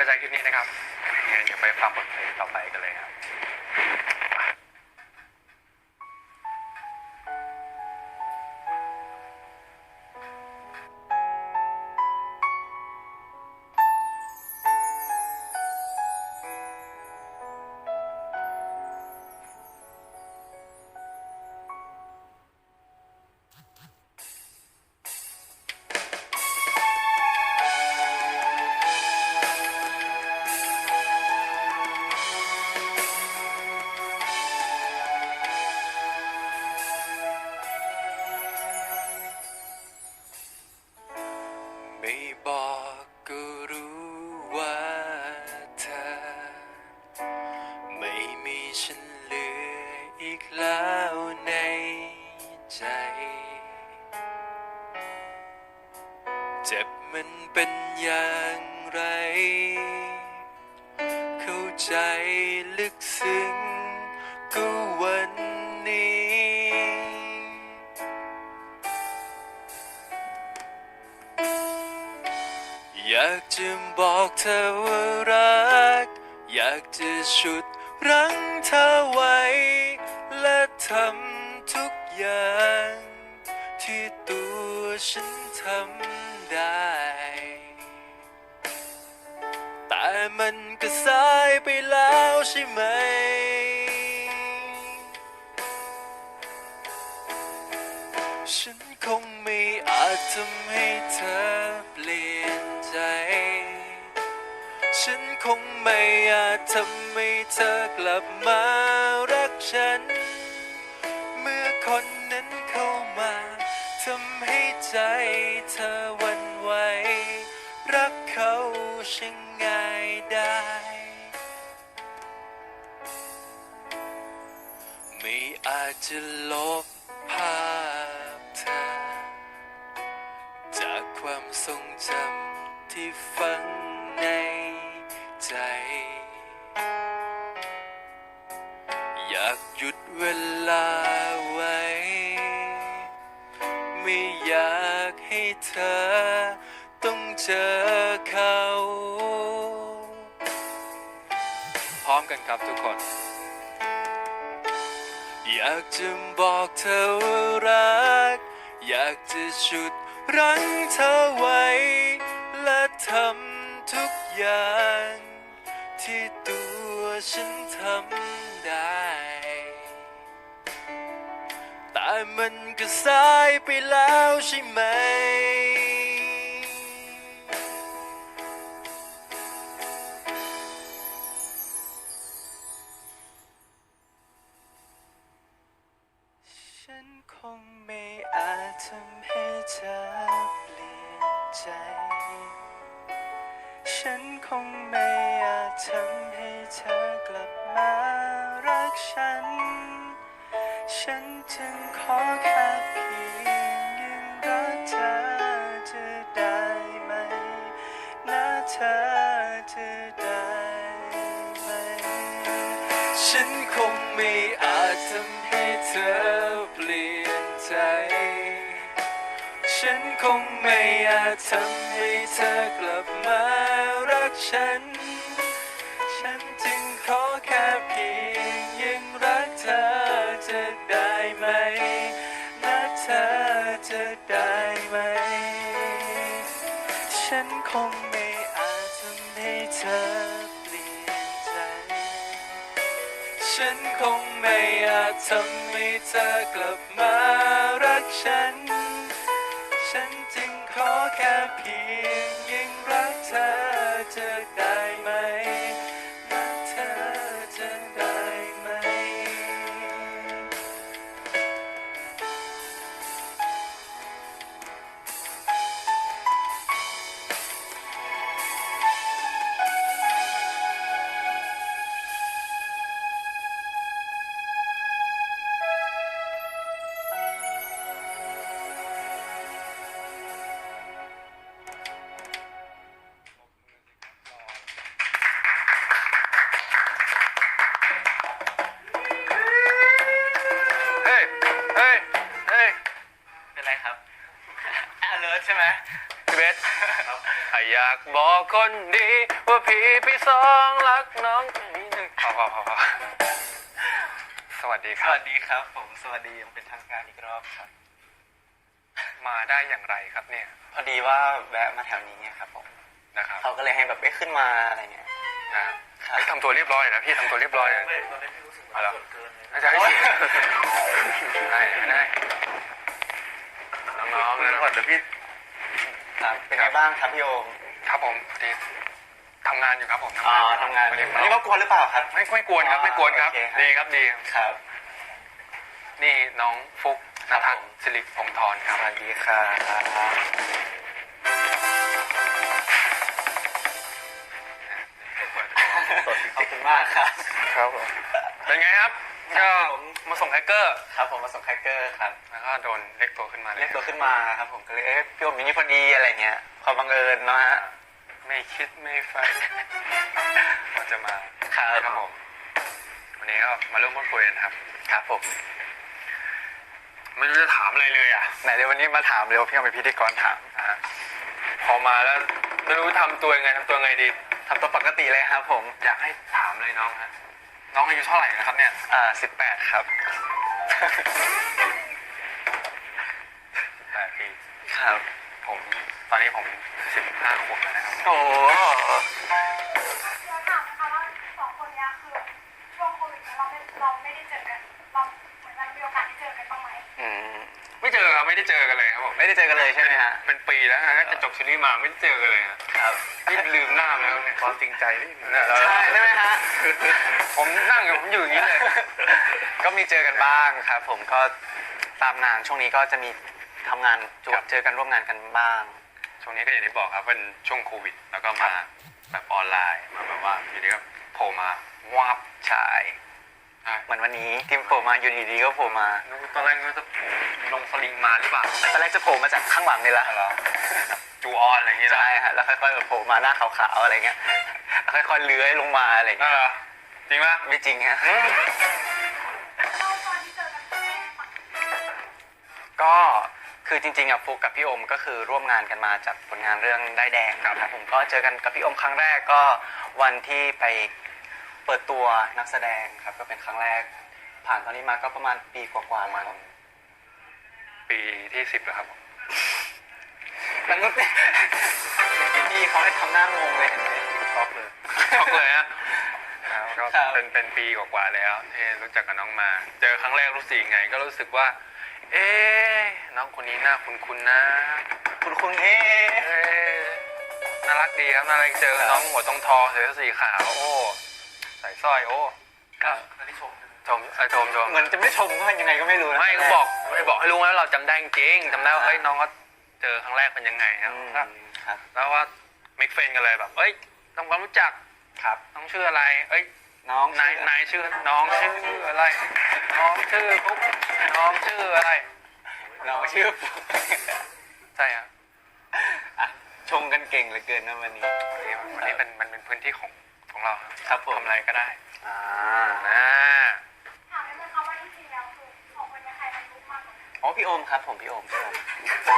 กระจายคลิปนี้นะครับงั้นเดี๋ยวไปฟังบทเพลงต่อไปกันเลยครับ อย่างไร เข้าใจลึกซึ้งก็วันนี้ อยากจะบอกเธอว่ารัก อยากจะชุดรั้งเธอไว้ และทำทุกอย่าง ที่ตัวฉันทำได้ มันก็สายไปแล้วใช่ไหม ฉันคงไม่อาจทำให้เธอเปลี่ยนใจ ฉันคงไม่อาจทำให้เธอกลับมารักฉัน เมื่อคนนั้นเข้ามาทำให้ใจเธอวันไหวรักเขาช่างง่าย ได้ ไม่อาจจะลบภาพเธอ จากความทรงจำที่ฝังในใจ อยากหยุดเวลาไว้ ไม่อยากให้เธอต้องเจอเขา กันครับทุกคน อยากจะบอกเธอว่ารัก อยากจะชุดรั้งเธอไว้ และทำทุกอย่าง ที่ตัวฉันทำได้ แต่มันก็สายไปแล้วใช่ไหม ฉันจึงขอแค่เพียงยังรักเธอจะได้ไหมนะเธอจะได้ไหม ฉันคงไม่อาจทำให้เธอเปลี่ยนใจ ฉันคงไม่อาจทำให้เธอกลับมารักฉัน ฉันคงไม่อาจทำให้เธอเปลี่ยนใจ ฉันคงไม่อาจทำให้เธอกลับมารักฉัน ฉันจึงขอแค่เพียงยังรักเธอจะได้ไหมรักเธอจะได้ อยากบอกคนดีว่าพี่พี่สองรักน้องนี่หนึ่งพอพอพอพอสวัสดีคสรับ วัสดีครับ ผมสวัสดียังเป็นทางการอีกรอบครับ มาได้อย่างไรครับเนี่ยพอดีว่าแวะมาแถวนี้ไงครับผมนะครับเขาก็เลยให้แบบไปขึ้นมาอะไรเงี้ย นะครับไปทำตัวเรียบร้อยนะพี่ทำตัวเรียบร้อยเลยไม่ตอนนี้พี่รู้สึกเอาเหรอเกินเลยไม่ใช่ได้ไม่ได้น้องๆนะ ก่อนเดี๋ยวพี่ ครับเป็นไงบ้างครับพี่โอมครับผมดีทำงานอยู่ครับผมอ๋อทำงานไม่อได้ยู่อันนี้ก็กวนหรือเปล่าครับ ไม่ไม่กวนครับ ไม่กวนครับโอเคครับดีครับดีครับ นี่น้องฟุกครันบภัสผมสิริพงศ์ธรคสรับวัสดีครับขอบคุณมากครับ ครับผมเป็นไงครับก็มาส่งแฮกเกอร์ ครับผมมาส่งแคคเกอร์ครับแล้ว ก็โดนเรียกตัวขึ้นมาเลยเรียกตัวขึ้นมาครับผมก็เลยเอ๊ะพี่โอมอยู่นี่พอดีอะไรเงี้ยความบังเอิญเนาะฮะไม่คิดไม่ฝันว่าจะมาครับครับผมวันนี้ก็มาร่วมพูดคุยกันครับครับผมไม่รู้จะถามอะไรเลยอะไหนเดี๋ยววันนี้มาถามเร็วพี่เอาเป็นพิธีกรถามอะพอมาแล้วไม่รู้ทำตัวยังไงทำตัวยังไงดีทำตัวปกติเลยครับ ผมอยากให้ถามเลยน้องฮะน้องอายุเท่าไหร่นะครับเนี่ยอ่าสิบแปดครับ แปดปี ครับ ผมตอนนี้ผมสิบห้าขวบแล้วนะครับ โอ้โหเราถามนะคะว่าสองคนเนี้ยคือช่วงโควิดเนี่ยเราไม่เราไม่ได้เจอกันเราเหมือนเรามีโอกาสได้เจอกันบ้างไหมอืมไม่เจอครับไม่ได้เจอกันเลยครับผมไม่ได้เจอกันเลยใช่ไหมฮะ เป็นปีแล้วฮะจะจบซีรีส์มาไม่ได้เจอกันเลยฮะครับนี่ลืมหน้าไปแล้วเนี่ยความจริงใจไม่มีใช่ใช่ไหมฮะ ผมนั่งอยู่ผมอยู่อย่างนี้เลย ก็มีเจอกันบ้างครับ ผมก็ตามงานช่วงนี้ก็จะมี ทำงานจวครับ เจอกันร่วมงานกันบ้าง ช่วงนี้ก็อย่างที่บอกครับเป็นช่วงโควิด แล้วก็มาแบบออนไลน์มาแบบว่าอยู่ดีก็โผล่มาวาบใช่ใช่เหมือนวันนี้ที่โผล่มาอยู่ดีๆก็โผล่มานึกว่าตอนแรกนึกว่าจะลงสลิงมาหรือเปล่าตอนแรกจะโผล่มาจากข้างหลังนี่แหละเหรอจูออนอะไรอย่างเงี้ยนะใช่ฮะแล้วค่อยๆแบบโผล่มาหน้าขาวๆอะไรเงี้ยแล้วค่อยๆเลื้อยลงมาอะไรเอเงี้ยอจริงปะไม่จริงฮะเราตอนที่เจอกัน ครั้งแรกปะก็คือจริงๆอะฟุกกับพี่โอมก็คือร่วมงานกันมาจากผลงานเรื่องได้ายแดงครับผมก็เจอกันกับพี่โอมครั้งแรกก็วันที่ไปเปิดตัวนักแสดงครับก็เป็นครั้งแรก ผ่านตอนนี้มาก็ประมาณปีกว่าๆประมาณครับปีที่สิบแล้วครับผมมันก็เป็นพี่เขาให้ทำหน้างงเลยเห็นไหม ช็อกเลยช็อกเลยฮะแล้วก็ครับ เป็นเป็นปีกว่าๆแล้วที่รู้จักกับน้องมา เจอครั้งแรกรู้สึกยังไง ก็รู้สึกว่า เอ๊ะน้องคนนี้น่าคุ้นๆนะ คุณคุณเอ๊ะเอ๊ะน่ารักดีครับน่ารักเจอครับน้องหัวทองทองๆเสื้อสีขาวโอ้ใส่สร้อยโอ้ครับชมเอ้ยชมชมเหมือนจะไม่ชมก็ยังไงก็ไม่รู้นะไม่ก็บอกไม่บอกให้รู้ว่าเราจำได้จริงๆจำได้ว่าอ่าเฮ้ยน้องก็เจอครั้งแรกเป็นยังไงคอืรับมแล้วครับแล้วว่ามิกเฟนกันเลยแบบเอ้ยทำความรู้จักครับน้องชื่ออะไร เอ้ย น้องนายนายชื่อน้องชื่ออะไร น้องชื่อปุ๊บน้องชื่ออะไรน้องชื่อฟุกใช่ครับอะชงกันเก่งเหลือเกินนะวันนี้วันนี้วันนี้เป็นมันเป็นพื้นที่ของของเราครับผมทำอะไรก็ได้อ่าอ่าถามได้ไหมคะว่าจริงๆแล้วคือสองคนเนี้ยใครอายุมากกว่ากันอ๋อพี่โอมครับ ผมพี่โอมพี่โอมครับก็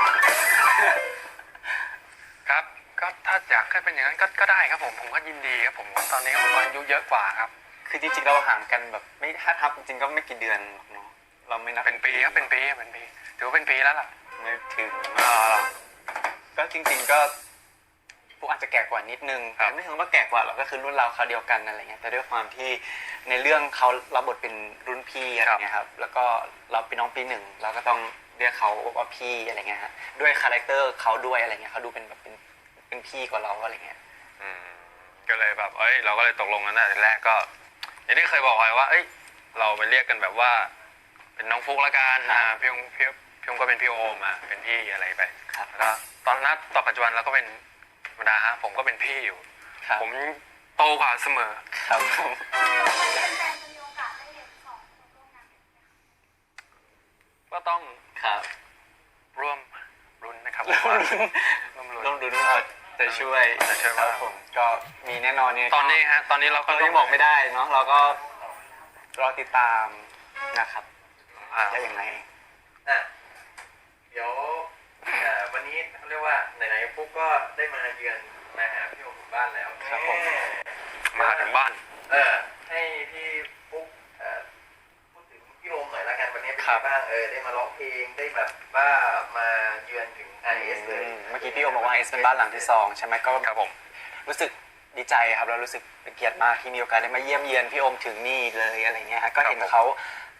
ถ้าอยากให้เป็นอย่างนั้นก็ก็ได้ครับผมผมก็ยินดีครับผมตอนนี้ผมอายุเยอะกว่าครับ คือจริงๆเราห่างกันแบบไม่ถ้าทับจริงๆก็ไม่กี่เดือนหรอกเนาะเราไม่นับเป็นปีครับเป็นปีเป็นปีถือว่าเป็นปีแล้วล่ะไม่ถึงอ่าก็จริง ๆก็พวกอาจจะแก่กว่านิดนึงครับแต่ไม่ถึงว่าแก่กว่าเราก็คือรุ่นเราเขาวเดียวกันอะไรเงี้ยแต่ด้วยความที่ในเรื่องเขารับบทเป็นรุ่นพี่อะไรเงี้ยครับแล้วก็เราเป็นน้องปีหนึ่งเราก็ต้องเรียกเขาว่าพี่อะไรเงี้ยฮะด้วยคาแรคเตอร์เขาด้วยอะไรเงี้ยเขาดูเป็นแบบเป็น เป็นพี่กว่าเราอะไรเงี้ยอืมก็เลยแบบ เอ้ย เราก็เลยตกลงกันตั้งแต่แรกก็ อย่างที่เคยบอกไว้ว่า เอ้ย เราไปเรียกกันแบบว่า เป็นน้องฟุกละกันครับอ่าพี่ยงพี่พี่ยงก็เป็นพี่โอมอะเป็นพี่อะไรไปครับแล้วก็ตอนนั้นต่อปัจจุบันเราก็เป็นธรรมดาฮะผมก็เป็นพี่อยู่ ครับผมโตกว่าเสมอ ครับผมเป็นแฟนจะมีโอกาสได้เห็นสองคนร่วมงานกันไหมคะก็ต้องครับร่วมรุ้นนะครับร่วมว่ารุ้นร่วมรุ้น ร่วมรุ้นเอา จะช่วยจะช่วยครัว่าบผมก็มีแน่นอนเนี่ยตอนนี้ฮะ ตอนนี้เราก็เรายังบอกไม่ได้เนาะเราก็รอติดตามนะครับอ่า จะยังไง อะเดี๋ยวเอ่อวันนี้เขาเรียกว่าไหนๆฟุกก็ได้มาเยือนมาหาพี่โอมถึงบ้านแล้วครับผมมาถึงบ้าน เออให้พี่ ครัไงบบ้างเออได้มาร้องเพลงได้แบบว่ามาเยือนถึง i อ s เลยอืมเมื่อกี้พี่โอมบอกว่าเอสเป็นบ้านหลังที่สองใช่ไหมก็ครับผมรู้สึกดีใจครับแล้วรู้สึกเป็นเกียรติมากที่มีโอกาสได้มาเยี่ยมเยียนพี่โอมถึงนี่เลยอะไรเงี้ยฮะก็เห็นครับผมเขา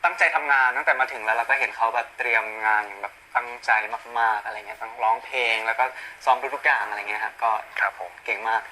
ตั้งใจทำงานตั้งแต่มาถึงแล้วเราก็เห็นเขาแบบเตรียมงานอย่างแบบตั้งใจมากๆอะไรเงี้ยทั้งร้องเพลงแล้วก็ซ้อมทุกๆอย่างอะไรเงี้ยครับก็ครับผมเก่งมาก